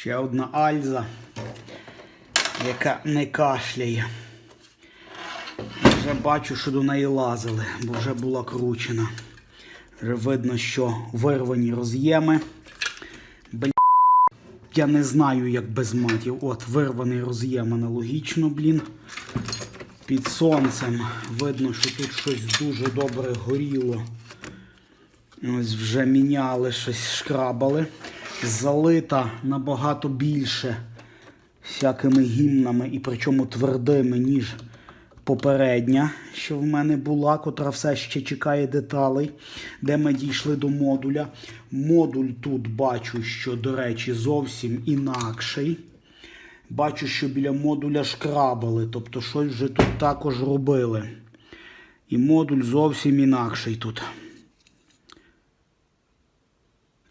Ще одна альза, яка не кашляє. Вже бачу, що до неї лазили, бо вже була кручена. Вже видно, що вирвані роз'єми. Бля, я не знаю, як без матів. От, вирваний роз'єм аналогічно, блін. Під сонцем видно, що тут щось дуже добре горіло. Ось вже міняли, щось шкрабали. Залита набагато більше всякими гімнами, і причому твердими, ніж попередня, що в мене була, котра все ще чекає деталей, де ми дійшли до модуля. Модуль тут бачу, що, до речі, зовсім інакший. Бачу, що біля модуля шкрабали, тобто щось вже тут також робили. І модуль зовсім інакший тут.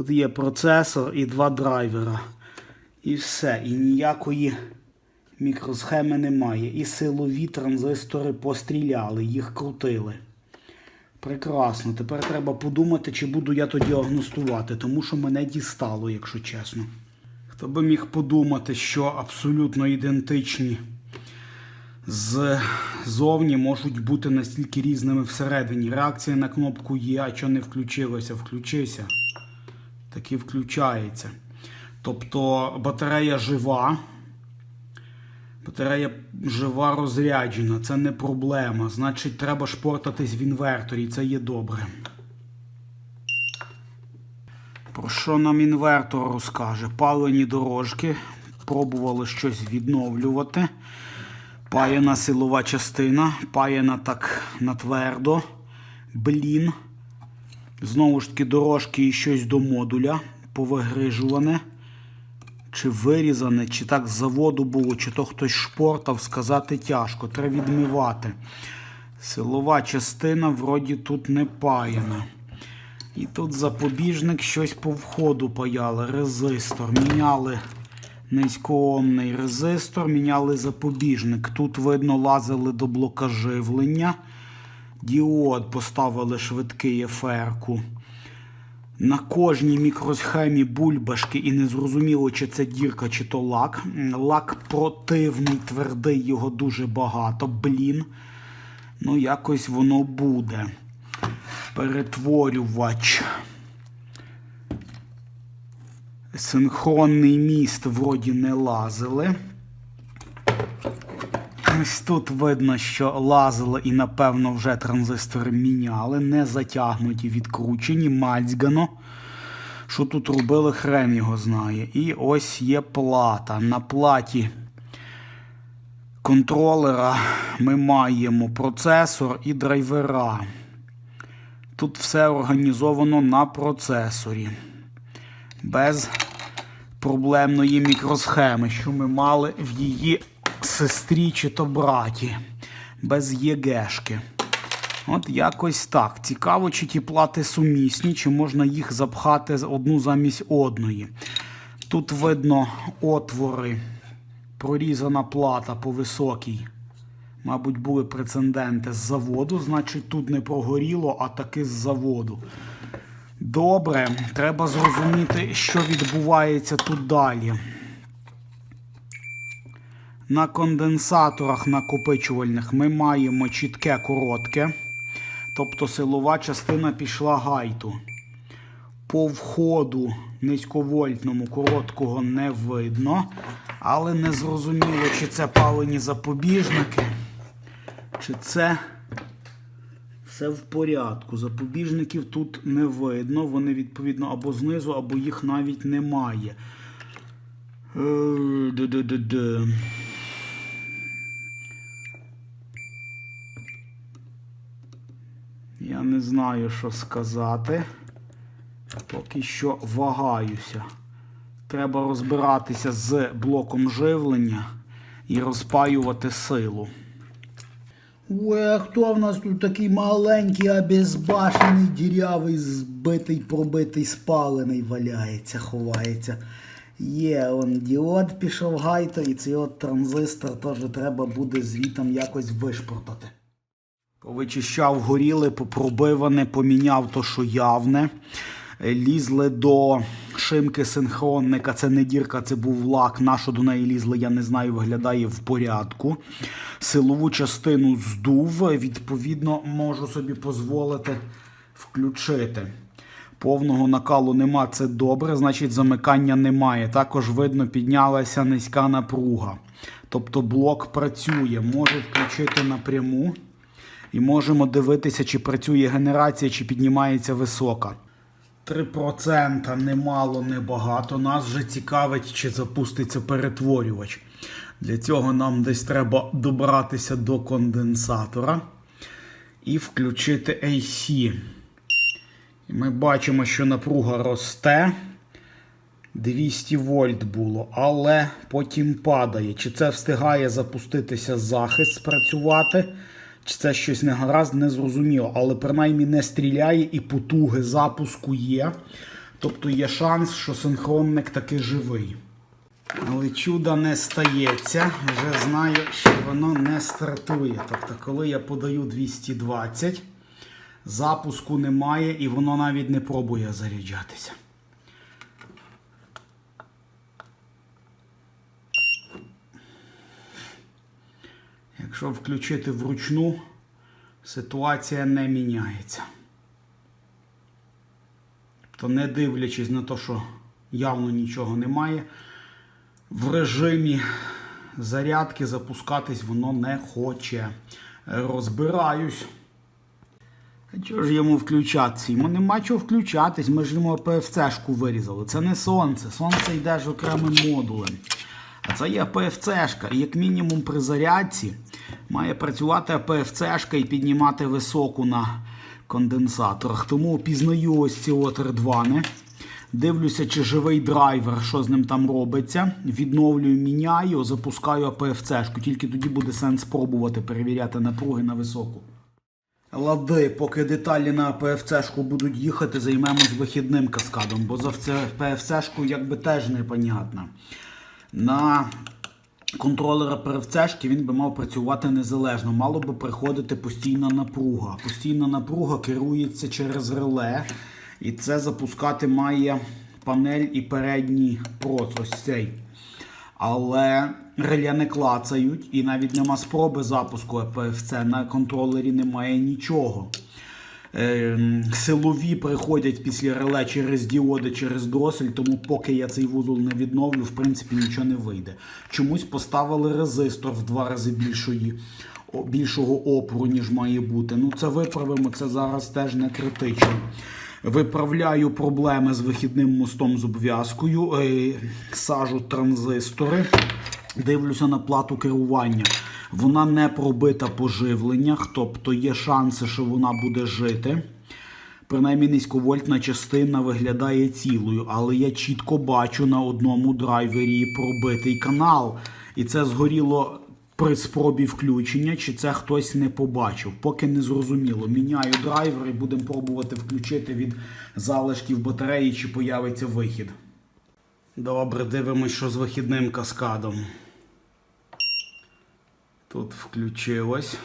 Тут є процесор і два драйвера. І все. І ніякої мікросхеми немає. І силові транзистори постріляли, їх крутили. Прекрасно. Тепер треба подумати, чи буду я то діагностувати, тому що мене дістало, якщо чесно. Хто би міг подумати, що абсолютно ідентичні ззовні можуть бути настільки різними всередині. Реакція на кнопку є, а що не включилося, включися. Таки включається. Тобто батарея жива. Батарея жива розряджена, це не проблема. Значить, треба шпортатись в інверторі, це є добре. Про що нам інвертор розкаже? Палені дорожки. Пробували щось відновлювати. Паяна силова частина, паяна так на твердо. Блін. Знову ж таки, дорожки і щось до модуля повигрижуване. Чи вирізане, чи так з заводу було, чи то хтось шпортав, сказати тяжко. Треба відмивати. Силова частина вроді тут не паяна. І тут запобіжник щось по входу паяли. Резистор. Міняли низькоомний резистор, міняли запобіжник. Тут, видно, лазили до блока живлення. Діод поставили швидкий еферку. На кожній мікросхемі бульбашки і не зрозуміло, чи це дірка, чи то лак. Лак противний, твердий, його дуже багато. Блін. Ну, якось воно буде. Перетворювач. Синхронний міст вроді не лазили. Ось тут видно, що лазили і, напевно, вже транзистори міняли, не затягнуті, відкручені, мацьгано. Що тут робили, хрен його знає. І ось є плата. На платі контролера ми маємо процесор і драйвера. Тут все організовано на процесорі. Без проблемної мікросхеми, що ми мали в її сестрі чи то браті. Без ЄГшки. От якось так. Цікаво, чи ті плати сумісні, чи можна їх запхати одну замість одної. Тут видно отвори, прорізана плата по високій. Мабуть, були прецеденти з заводу, значить, тут не прогоріло, а таки з заводу. Добре, треба зрозуміти, що відбувається тут далі. На конденсаторах накопичувальних ми маємо чітке коротке. Тобто силова частина пішла гайту. По входу низьковольтному короткого не видно. Але не зрозуміло, чи це палені запобіжники, чи це все в порядку. Запобіжників тут не видно. Вони, відповідно, або знизу, або їх навіть немає. Е, де-де-де-де. Не знаю, що сказати. Поки що вагаюся. Треба розбиратися з блоком живлення і розпаювати силу. А хто в нас тут такий маленький, обезбашений, дірявий, збитий, пробитий, спалений валяється, ховається. Є, он діод пішов гайто, і цей от транзистор теж треба буде звітом якось вишпортати. Повичищав горіли, попробиване, поміняв то, що явне. Е, Лізли до шимки синхронника, це не дірка, це був лак. На що до неї лізли, я не знаю, виглядає в порядку. Силову частину здув, відповідно, можу собі дозволити включити. Повного накалу нема, це добре, значить замикання немає. Також видно, піднялася низька напруга. Тобто блок працює. Можу включити напряму і можемо дивитися, чи працює генерація, чи піднімається висока. 3% немало, не багато. Нас вже цікавить, чи запуститься перетворювач. Для цього нам десь треба добратися до конденсатора і включити AC. І ми бачимо, що напруга росте. 200 вольт було, але потім падає. Чи це встигає запуститися захист, спрацювати, чи це щось не гаразд, не зрозуміло. Але принаймні не стріляє і потуги запуску є. Тобто є шанс, що синхронник таки живий. Але чуда не стається. Вже знаю, що воно не стартує. Тобто, коли я подаю 220, запуску немає і воно навіть не пробує заряджатися. Якщо включити вручну, ситуація не міняється. Тобто, не дивлячись на те, що явно нічого немає, в режимі зарядки запускатись воно не хоче. Розбираюсь. А чого ж йому включатися? Йому нема чого включатись, ми ж йому ПФЦ-шку вирізали. Це не сонце. Сонце йде ж окремим модулем. Це є АПФЦ-шка. І як мінімум при зарядці має працювати АПФЦ-шка і піднімати високу на конденсаторах. Тому пізнаю ось ці от редвани. Дивлюся, чи живий драйвер, що з ним там робиться. Відновлюю, міняю, запускаю АПФЦ-шку. Тільки тоді буде сенс спробувати перевіряти напруги на високу. Лади, поки деталі на ПФЦ-шку будуть їхати, займемось вихідним каскадом, бо за ПФЦ-шку якби теж непонятно. На контролера ПФЦ-шки він би мав працювати незалежно, мало би приходити постійна напруга. Постійна напруга керується через реле, і це запускати має панель і передній проц, ось цей. Але реле не клацають і навіть нема спроби запуску ПФЦ. На контролері немає нічого. Е, силові приходять після реле через діоди, через дросель, тому поки я цей вузол не відновлю, в принципі нічого не вийде. Чомусь поставили резистор в два рази більшої, більшого опору, ніж має бути. Ну це виправимо, це зараз теж не критично. Виправляю проблеми з вихідним мостом з обв'язкою, е, сажу транзистори, дивлюся на плату керування. Вона не пробита по живленнях, тобто є шанси, що вона буде жити. Принаймні низьковольтна частина виглядає цілою, але я чітко бачу на одному драйвері пробитий канал. І це згоріло при спробі включення, чи це хтось не побачив. Поки не зрозуміло. Міняю драйвер і будемо пробувати включити від залишків батареї, чи появиться вихід. Добре, дивимось, що з вихідним каскадом. Тут включилось.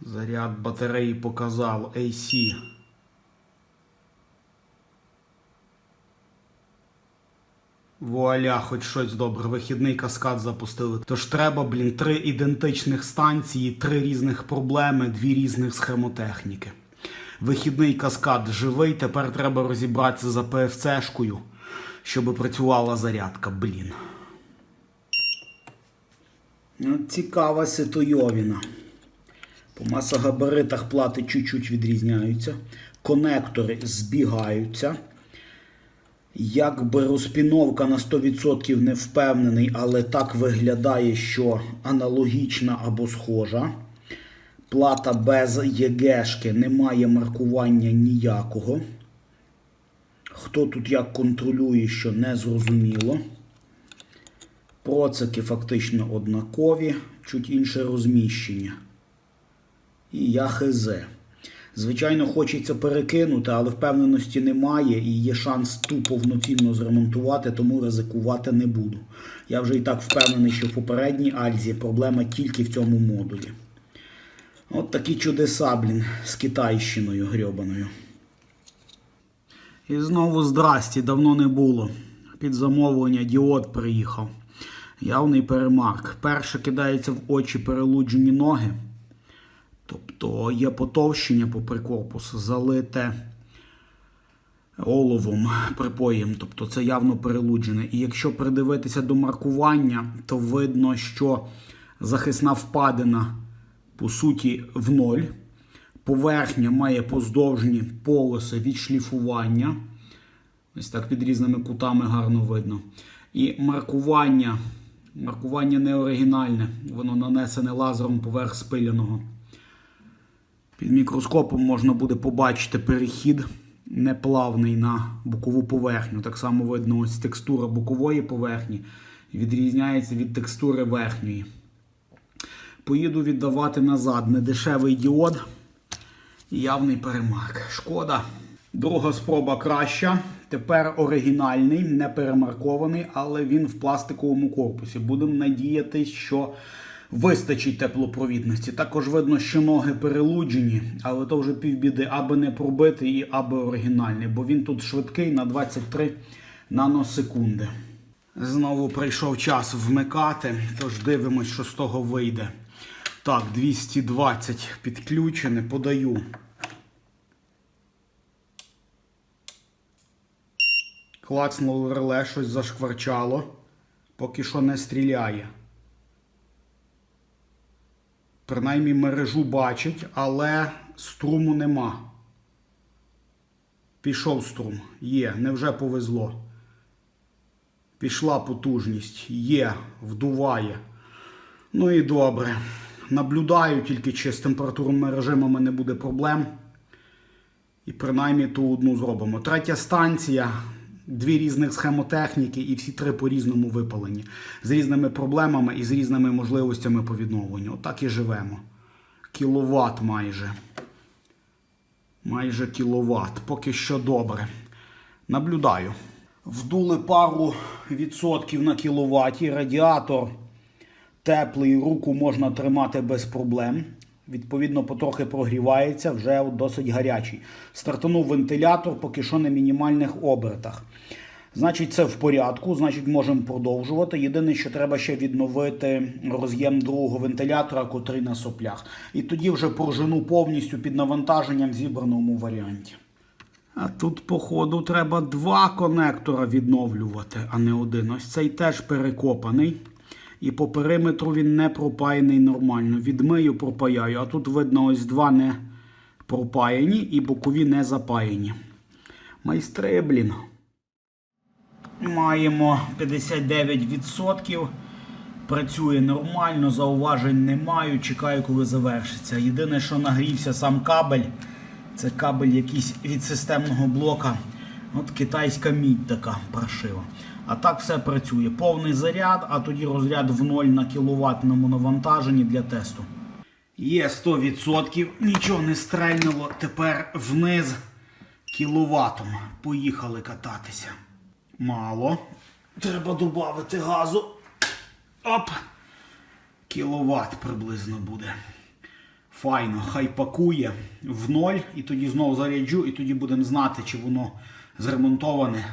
Заряд батареї показав AC. Вуаля, хоч щось добре. Вихідний каскад запустили. Тож треба, блін, три ідентичних станції, три різних проблеми, дві різних схемотехніки. Вихідний каскад живий, тепер треба розібратися за ПФЦ-шкою, щоб працювала зарядка, блін. Ну, цікава ситуйовіна. По масогабаритах плати чуть-чуть відрізняються. Конектори збігаються. Якби розпіновка на 100% не впевнений, але так виглядає, що аналогічна або схожа. Плата без ЄГшки, немає маркування ніякого. Хто тут як контролює, що не зрозуміло. Процики фактично однакові, чуть інше розміщення. І я хз. Звичайно, хочеться перекинути, але впевненості немає і є шанс ту повноцінно зремонтувати, тому ризикувати не буду. Я вже і так впевнений, що в попередній Альзі проблема тільки в цьому модулі. От такі чудеса, блін, з китайщиною грьобаною. І знову здрасті, давно не було. Під замовлення діод приїхав. Явний перемарк. Перше кидається в очі перелуджені ноги. Тобто є потовщення попри корпус, залите оловом, припоєм. Тобто це явно перелуджене. І якщо придивитися до маркування, то видно, що захисна впадина по суті в ноль. Поверхня має поздовжні полоси від шліфування. Ось так під різними кутами гарно видно. І маркування. Маркування не оригінальне, воно нанесене лазером поверх спиляного. Під мікроскопом можна буде побачити перехід неплавний на бокову поверхню. Так само видно, ось текстура бокової поверхні відрізняється від текстури верхньої. Поїду віддавати назад недешевий діод і явний перемарк. Шкода. Друга спроба краща. Тепер оригінальний, не перемаркований, але він в пластиковому корпусі. Будемо надіятися, що вистачить теплопровідності. Також видно, що ноги перелуджені, але то вже півбіди, аби не пробитий і аби оригінальний, бо він тут швидкий на 23 наносекунди. Знову прийшов час вмикати, тож дивимось, що з того вийде. Так, 220 підключене, подаю. Клацнуло реле, щось зашкварчало. Поки що не стріляє. Принаймні мережу бачить, але струму нема. Пішов струм. Є, невже повезло. Пішла потужність. Є, вдуває. Ну і добре. Наблюдаю тільки, чи з температурними режимами не буде проблем. І принаймні ту одну зробимо. Третя станція, дві різних схемотехніки, і всі три по-різному випалені. З різними проблемами і з різними можливостями по відновленню. Отак і живемо. Кіловат майже. Майже кіловат. Поки що добре. Наблюдаю. Вдули пару відсотків на кіловаті. Радіатор теплий, руку можна тримати без проблем. Відповідно, потрохи прогрівається, вже досить гарячий. Стартанув вентилятор, поки що на мінімальних обертах. Значить, це в порядку, значить, можемо продовжувати. Єдине, що треба ще відновити роз'єм другого вентилятора, котрий на соплях. І тоді вже пружину повністю під навантаженням в зібраному варіанті. А тут, походу, треба два конектора відновлювати, а не один. Ось цей теж перекопаний. І по периметру він не пропаяний нормально. Відмию, пропаяю. А тут видно, ось два не пропаяні і бокові не запаяні. Майстри, блін. Маємо 59%. Працює нормально, зауважень не маю. Чекаю, коли завершиться. Єдине, що нагрівся сам кабель, це кабель якийсь від системного блока. От китайська мідь така паршива. А так все працює. Повний заряд, а тоді розряд в ноль на кіловатному навантаженні для тесту. Є 100%, нічого не стрельнуло. Тепер вниз кіловатом. Поїхали кататися. Мало. Треба додати газу. Оп! Кіловат приблизно буде. Файно, хай пакує в ноль, і тоді знову заряджу, і тоді будемо знати, чи воно зремонтоване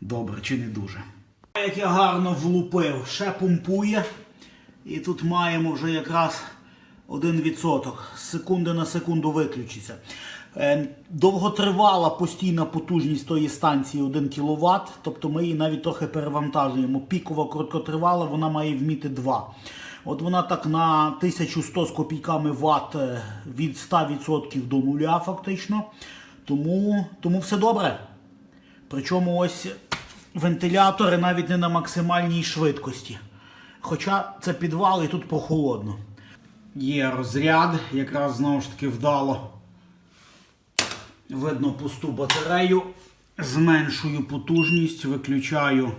добре, чи не дуже. Як я гарно влупив, ще помпує. І тут маємо вже якраз 1%. З секунди на секунду виключиться. Е, Довготривала постійна потужність тої станції 1 кВт, тобто ми її навіть трохи перевантажуємо. Пікова короткотривала, вона має вміти 2. От вона так на 1100 з копійками ватт е, від 100% до нуля фактично. Тому, тому все добре. Причому ось вентилятори навіть не на максимальній швидкості. Хоча це підвал і тут прохолодно. Є розряд, якраз знову ж таки вдало. Видно пусту батарею. Зменшую потужність, виключаю.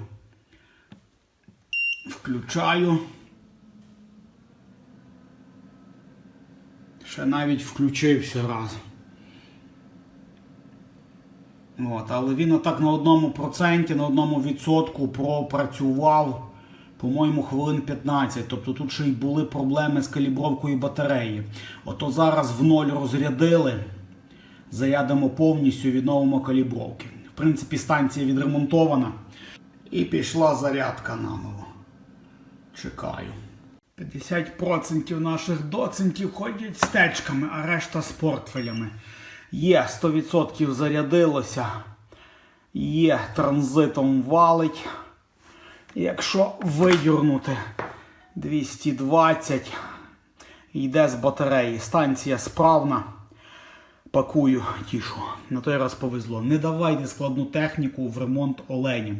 Включаю. Ще навіть включився раз. От, але він отак на одному проценті, на одному відсотку пропрацював По-моєму, хвилин 15. Тобто тут ще й були проблеми з калібровкою батареї. Ото зараз в ноль розрядили. Зарядимо повністю, відновимо калібровки. В принципі, станція відремонтована. І пішла зарядка наново. Чекаю. 50% наших доцентів ходять з течками, а решта з портфелями. Є 100% зарядилося. Є транзитом валить. Якщо видюрнути 220, йде з батареї. Станція справна. Пакую тішу. На той раз повезло. Не давайте складну техніку в ремонт оленям.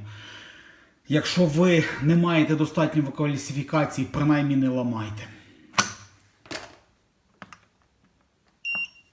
Якщо ви не маєте достатньо кваліфікації, принаймні не ламайте.